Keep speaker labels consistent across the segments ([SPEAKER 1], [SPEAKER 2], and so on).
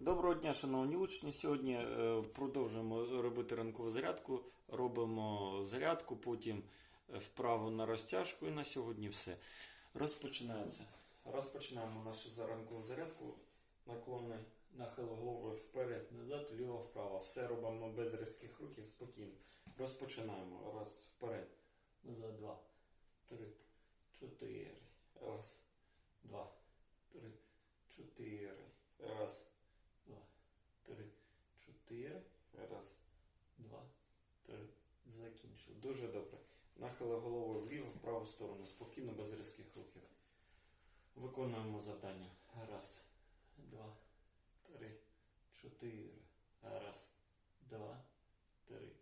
[SPEAKER 1] Доброго дня, шановні учні. Сьогодні е, продовжуємо робити ранкову зарядку. Робимо зарядку, потім е, вправу на розтяжку і на сьогодні все. Розпочинається. Розпочинаємо нашу ранкову зарядку. Наклони нахил головою вперед, назад, ліво, вправо. Все робимо без різких рухів, спокійно. Розпочинаємо. Раз, вперед. Назад, два, три, чотири. Раз, два, три, чотири. Раз, два, три, чотири. Раз, два, три. Закінчив. Дуже добре. Нахили головою вліво, в праву сторону. Спокійно, без різких рухів. Виконуємо завдання. Раз, два, три, чотири. Раз, два, три.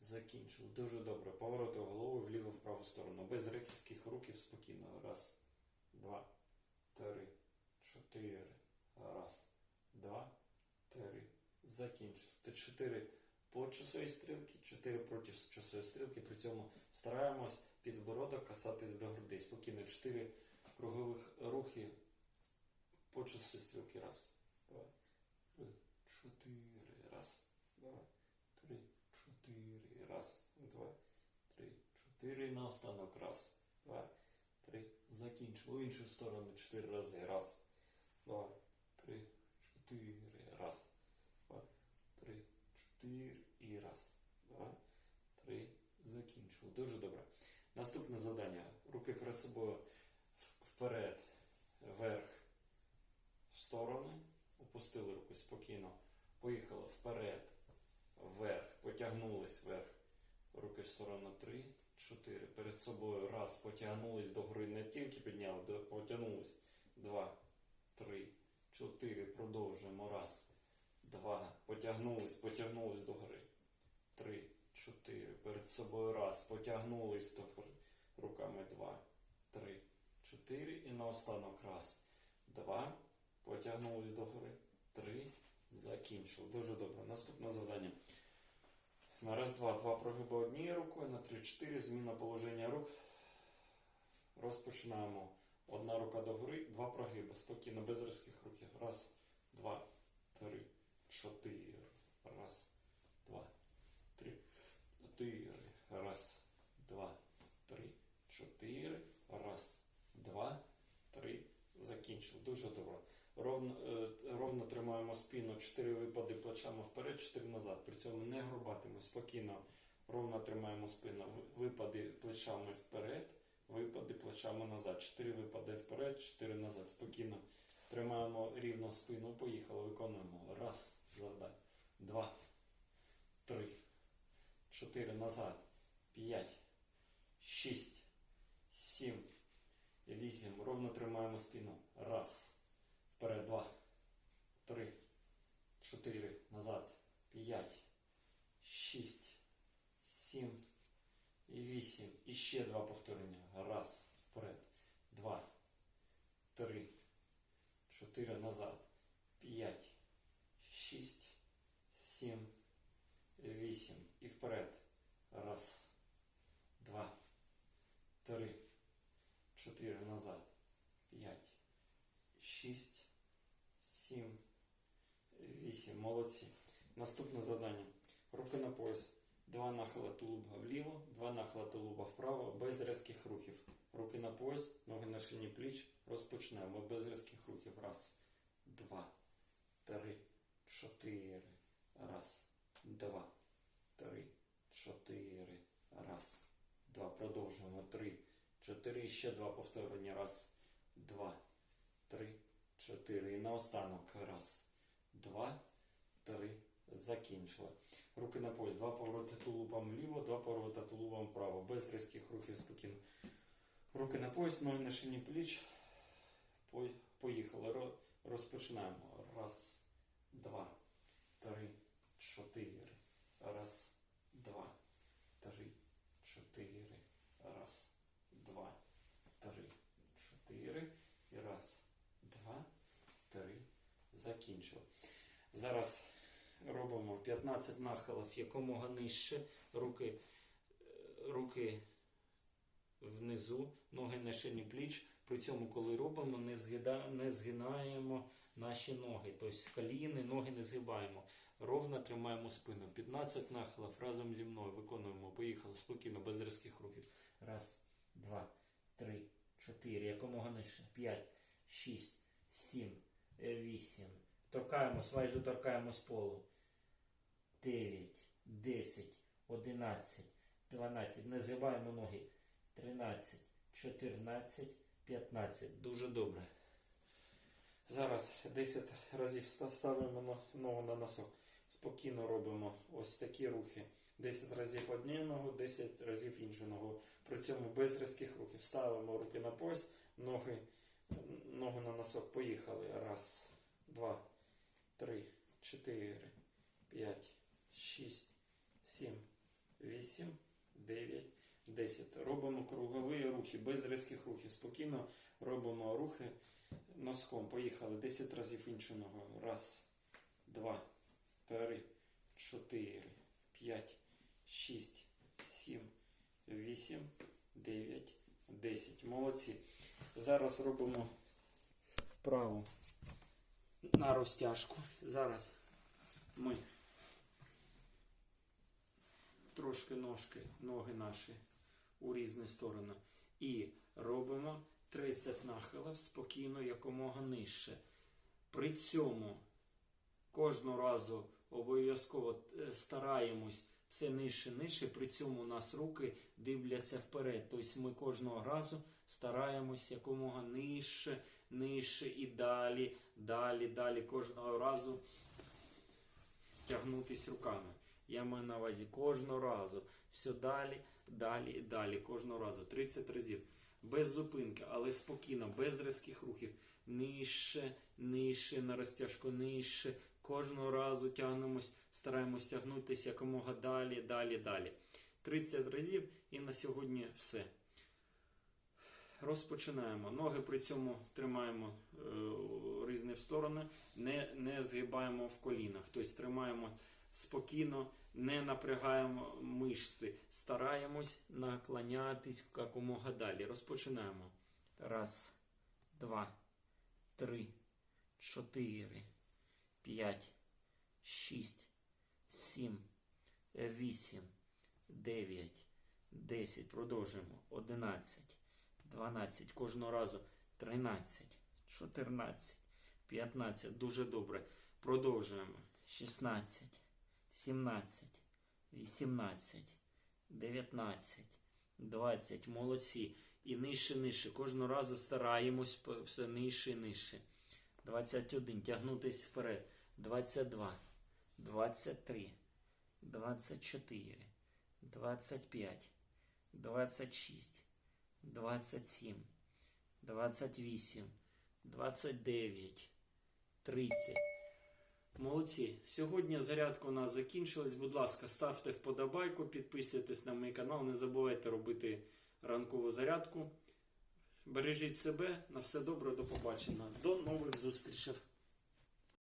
[SPEAKER 1] Закінчив. Дуже добре. Повороти головою вліво, в праву сторону. Без різких рухів спокійно. Раз, два, три, чотири. Раз, два, три. Закінчив. Чотири по часовій стрілці, чотири проти часової стрілки. При цьому стараємось підбородок касатись до грудей. Спокійно. Чотири кругових рухи по часовій стрілки. Раз, два, три, чотири. Раз, два, три, чотири. Раз, два, три, чотири. Наостанок. Раз, два, три. Закінчив. У іншу сторону чотири рази. Раз, два, три, чотири. Раз, два, три, чотири. І раз, два, три. Закінчив. Дуже добре. Наступне завдання. Руки перед собою вперед, вверх, в сторони. Опустили руки спокійно. Поїхали вперед, вверх. Потягнулись вверх. Руки в сторону 3, 4. Перед собою раз. Потягнулись до гори. Не тільки підняли, потягнулись. Два, три, чотири. Продовжуємо. Раз, два. Потягнулись, потягнулись до гори. Три, чотири. Перед собою раз. Потягнулись гори. Руками два, три, чотири. І наостанок раз, два. Потягнулись до гори. Три. Закінчили. Дуже добре. Наступне завдання. На раз, два, два прогиби однією рукою, на три, чотири. Зміна положення рук. Розпочинаємо. Одна рука догори, два прогиби. Спокійно, без різких рухів. Раз, два, три, чотири. Раз, два, чотири. Раз, два, три, чотири. Раз, два, три. Закінчив. Дуже добре. Ровно, е, ровно тримаємо спину, 4 випади плечами вперед, 4 назад. При цьому не грубатимо, спокійно. Ровно тримаємо спину. Випади плечами вперед, випади плечами назад. 4 випади вперед, 4 назад. Спокійно. Тримаємо рівно спину. Поїхали. Виконуємо. Раз, завдання. Два, три, чотири назад. П'ять, шість, сім, вісім. Ровно тримаємо спину. Раз. Вперед, два, три, чотири, назад, п'ять, шість, сім вісім. І ще два повторення. Раз, вперед, два, три, чотири, назад, п'ять, шість, 6, 7, 8. Молодці. Наступне завдання. Руки на пояс. Два нахила тулуба вліво, два нахила тулуба вправо, без різких рухів. Руки на пояс, ноги на шині пліч. Розпочнемо. Без різких рухів. Раз, два, три, чотири. Раз, два, три, чотири. Раз, два. Продовжуємо. Три, чотири. Ще два повторення. Раз, два, три, чотири. І наостанок. Раз, два, три. Закінчили. Руки на пояс. Два повороти тулубом вліво, два повороти тулубом вправо. Без різких рухів спокійно. Руки на пояс, ноги на шині пліч. Поїхали. Розпочинаємо. Раз, два, три, чотири. Раз, два, три, чотири. Раз, два, три, чотири. І раз, два, три. Закінчили. Зараз робимо 15 нахилів якомога нижче. Руки, е, руки внизу, ноги на шині пліч. При цьому, коли робимо, не, згида, не згинаємо
[SPEAKER 2] наші ноги. Тобто коліни, ноги не згибаємо. Ровно тримаємо спину. 15 нахилів разом зі мною виконуємо. Поїхали спокійно, без різких рухів. Раз, два, три, чотири. Якомога нижче. П'ять, шість, сім, вісім. Торкаємось, майже торкаємось полу. 9, 10, 11, 12. Не згибаємо ноги. 13, 14, 15. Дуже добре.
[SPEAKER 1] Зараз 10 разів ставимо ногу на носок. Спокійно робимо ось такі рухи. 10 разів одну ногу, 10 разів іншу ногу. При цьому без різких рухів. Ставимо руки на пояс, ноги, ногу на носок. Поїхали. Раз, два, три, чотири, п'ять, шість, сім, вісім, дев'ять, десять. Робимо кругові рухи, без різких рухів. Спокійно робимо рухи носком. Поїхали. 10 разів іншу ногу. Раз, два, три, чотири, п'ять, шість, сім, вісім, дев'ять, десять. Молодці. Зараз робимо вправу на розтяжку. Зараз ми трошки ножки, ноги наші у різні сторони. І робимо 30 нахилів спокійно, якомога нижче. При цьому кожного разу обов'язково е, стараємось все нижче, нижче. При цьому у нас руки дивляться вперед. Тобто ми кожного разу стараємось якомога нижче, нижче і далі, далі, далі. Кожного разу тягнутись руками. Я маю на увазі кожного разу. Все далі, далі і далі. Кожного разу. 30 разів. Без зупинки, але спокійно, без різких рухів. Нижче, нижче, на розтяжку, нижче. Кожного разу тягнемось, стараємось тягнутися якомога далі, далі, далі. 30 разів і на сьогодні все. Розпочинаємо. Ноги при цьому тримаємо е, різні в сторони, не, не згибаємо в колінах. Тобто тримаємо спокійно, не напрягаємо мишці. Стараємось наклонятись якомога далі. Розпочинаємо. Раз, два, три, чотири, п'ять, шість, сім, вісім, дев'ять, десять. Продовжуємо. Одинадцять. 12, кожного разу 13, 14, 15. Дуже добре. Продовжуємо. 16, 17, 18, 19, 20. Молодці. І нижче, нижче. Кожного разу стараємось все нижче і нижче. 21. Тягнутись вперед. 22, 23, 24, 25, 26. 27, 28, 29, 30. Молодці. Сьогодні зарядка у нас закінчилась. Будь ласка, ставте вподобайку, підписуйтесь на мій канал. Не забувайте робити ранкову зарядку. Бережіть себе. На все добре, до побачення. До нових зустрічей.